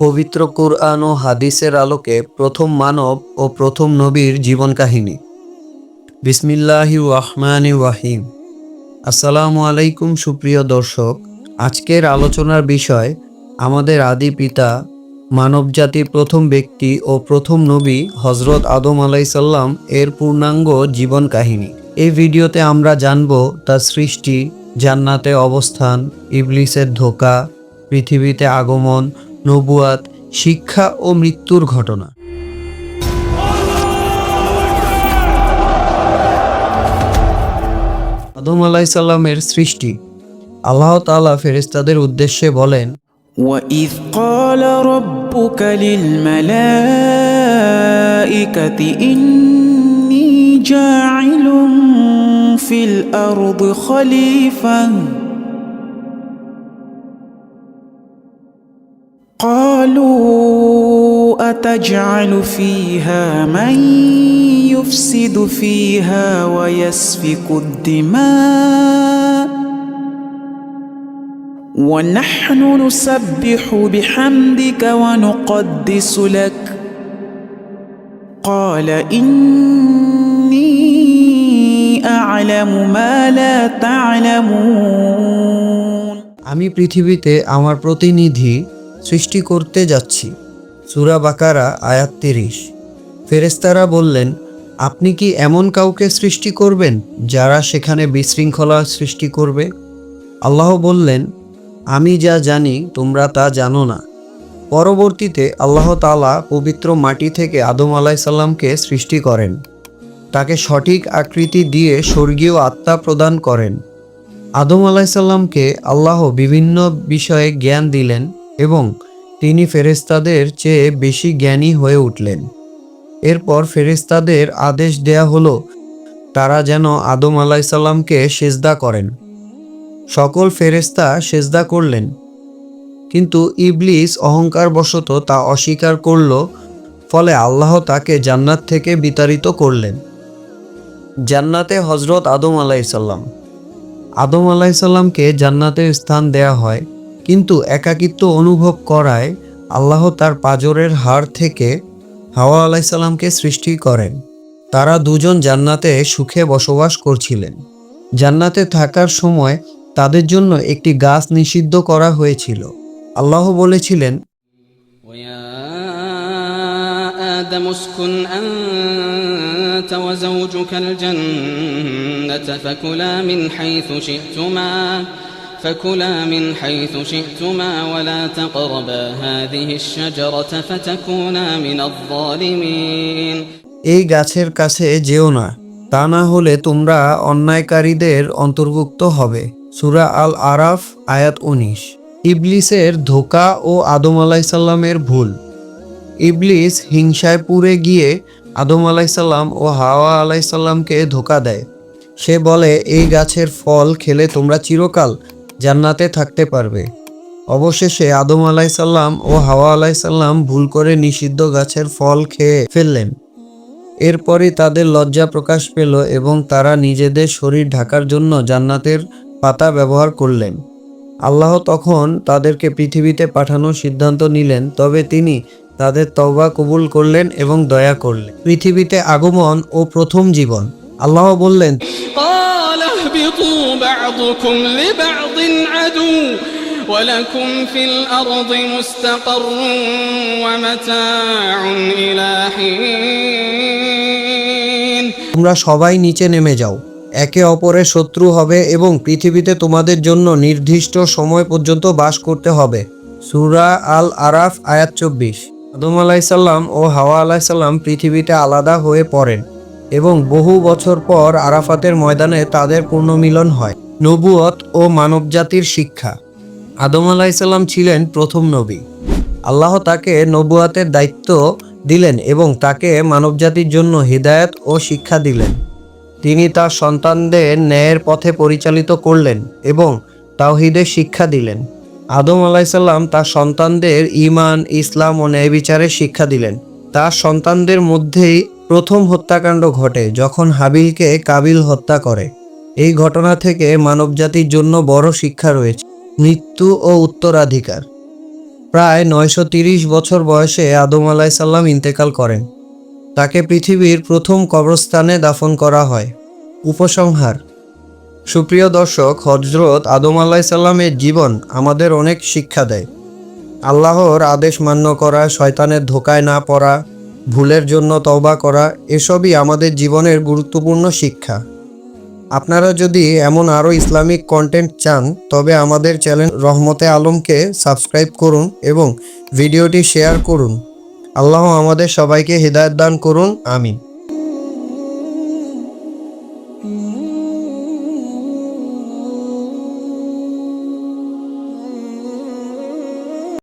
পবিত্র কুরআন ও হাদিসের আলোকে প্রথম মানব ও প্রথম নবীর জীবন কাহিনী। বিসমিল্লাহি রহমানি ওয়াহিম আসসালামু আলাইকুম সুপ্রিয় দর্শক, আজকের আলোচনার বিষয়, আমাদের আদি পিতা, মানবজাতির প্রথম ব্যক্তি ও প্রথম নবী হজরত আদম আলাইসাল্লাম এর পূর্ণাঙ্গ জীবন কাহিনী। এই ভিডিওতে আমরা জানব তার সৃষ্টি, জান্নাতে অবস্থান, ইবলিসের ধোকা, পৃথিবীতে আগমন নবুয়াত শিক্ষা ও মৃত্যুর ঘটনা আদম আলাইসাল্লামের সৃষ্টি আল্লাহ তাআলা ফেরেশতাদের উদ্দেশ্যে বলেন وإذ قال ربك للملائكة إني جاعل في الأرض خليفة قالوا أتجعل فيها من يفسد فيها ويسفك الدماء ونحن نسبح بحمدك ونقدس لك قال إني أعلم ما لا تعلمون আমি পৃথিবীতে আমার প্রতিনিধি সৃষ্টি করতে যাচ্ছি। সুরা বাকারা, আয়াত তিরিশ। ফেরেস্তারা বললেন, আপনি কি এমন কাউকে সৃষ্টি করবেন যারা সেখানে বিশৃঙ্খলা সৃষ্টি করবে? আল্লাহ বললেন, আমি যা জানি তোমরা তা জানো না। পরবর্তীতে আল্লাহ তালা পবিত্র মাটি থেকে আদম আলাইসাল্লামকে সৃষ্টি করেন। তাকে সঠিক আকৃতি দিয়ে স্বর্গীয় আত্মা প্রদান করেন। আদম আলাইসাল্লামকে আল্লাহ বিভিন্ন বিষয়ে জ্ঞান দিলেন। এবং তিনি ফেরেস্তাদের চেয়ে বেশি জ্ঞানী হয়ে উঠলেন। এরপর ফেরেস্তাদের আদেশ দেয়া হলো, তারা যেন আদম আলাইসাল্লামকে সেজদা করেন। সকল ফেরেস্তা সেজদা করলেন। কিন্তু ইবলিস অহংকারবশত তা অস্বীকার করল, ফলে আল্লাহ তাকে জান্নাত থেকে বিতাড়িত করলেন। জান্নাতে হজরত আদম আলাইসাল্লাম আদম আলাইসাল্লামকে জান্নাতের স্থান দেয়া হয়। কিন্তু একাকিত্ব অনুভব করায় আল্লাহ তার পাজরের হাড় থেকে হাওয়া আলাইসাল্লামকে সৃষ্টি করেন তারা দুজন জান্নাতে সুখে বসবাস করছিলেন জান্নাতে থাকার সময় তাদের জন্য একটি গাছ নিষিদ্ধ করা হয়েছিল আল্লাহ বলেছিলেন ويا آدم اسكن أنت وزوجك الجنة فكلا من حيث شئتما فكلا من حيث شئتما ولا تقربا هذه الشجرة فتكونا من الظالمين এই গাছের কাছে যেও না তা না হলে তোমরা অন্যায়কারীদের অন্তর্ভুক্ত হবে সুরা আল আরাফ আয়াত উনিশ ইবলিসের ধোকা ও আদম আলাইসাল্লামের ভুল ইবলিস হিংসায় পুড়ে গিয়ে আদম আলাইসাল্লাম ও হাওয়া আলাইসাল্লামকে ধোকা দেয় সে বলে এই গাছের ফল খেলে তোমরা চিরকাল জান্নাতে থাকতে পারবে। অবশেষে আদম আলাইসাল্লাম ও হাওয়া আলাইসাল্লাম ভুল করে নিষিদ্ধ গাছের ফল খেয়ে ফেললেন। এরপরে তাদের লজ্জা প্রকাশ পেল এবং তারা নিজেদের শরীর ঢাকার জন্য জান্নাতের পাতা ব্যবহার করলেন। আল্লাহ তখন তাদেরকে পৃথিবীতে পাঠানোর সিদ্ধান্ত নিলেন, তবে তিনি তাদের তওবা কবুল করলেন এবং দয়া করলেন। পৃথিবীতে আগমন ও প্রথম জীবন। আল্লাহ বললেন قال اهبطوا بعضكم لبعض عدو ولكم في الأرض مستقر ومتاع إلى حين তোমরা সবাই নিচে নেমে যাও একে অপরের শত্রু হবে এবং পৃথিবীতে তোমাদের জন্য নির্দিষ্ট সময় পর্যন্ত বাস করতে হবে সুরা আল আরাফ আয়াত চব্বিশ আদম আলাইসাল্লাম ও হাওয়া আলাইসাল্লাম পৃথিবীতে আলাদা হয়ে পড়েন এবং বহু বছর পর আরাফাতের ময়দানে তাদের পুনর্মিলন হয়। নবুয়ত ও মানবজাতির শিক্ষা। আদম আলাইসাল্লাম ছিলেন প্রথম নবী। আল্লাহ তাকে নবুয়াতের দায়িত্ব দিলেন এবং তাকে মানবজাতির জন্য হিদায়ত ও শিক্ষা দিলেন। তিনি তার সন্তানদের ন্যায়ের পথে পরিচালিত করলেন এবং তাওহিদের শিক্ষা দিলেন। আদম আলাইসাল্লাম তার সন্তানদের ইমান ইসলাম ও ন্যায় বিচারের শিক্ষা দিলেন। তার সন্তানদের মধ্যেই প্রথম হত্যাকাণ্ড ঘটে যখন হাবিলকে কাবিল হত্যা করে। এই ঘটনা থেকে মানবজাতির জন্য বড় শিক্ষা রয়েছে। মৃত্যু ও উত্তরাধিকার। প্রায় নয়শো বছর বয়সে আদম আলাইসাল্লাম ইন্তেকাল করেন। তাকে পৃথিবীর প্রথম কবরস্থানে দাফন করা হয়। উপসংহার। সুপ্রিয় দর্শক হজরত আদম আলাইসাল্লামের জীবন আমাদের অনেক শিক্ষা দেয়। আল্লাহর আদেশ মান্য করা, শয়তানের ধোকায় না পড়া ভুলের জন্য তওবা করা এসবই আমাদের জীবনের গুরুত্বপূর্ণ শিক্ষা। আপনারা যদি এমন আরও ইসলামিক কন্টেন্ট চান, তবে আমাদের চ্যানেল রহমতে আলমকে সাবস্ক্রাইব করুন এবং ভিডিওটি শেয়ার করুন। আল্লাহ আমাদের সবাইকে হৃদায়ত দান করুন, আমিন।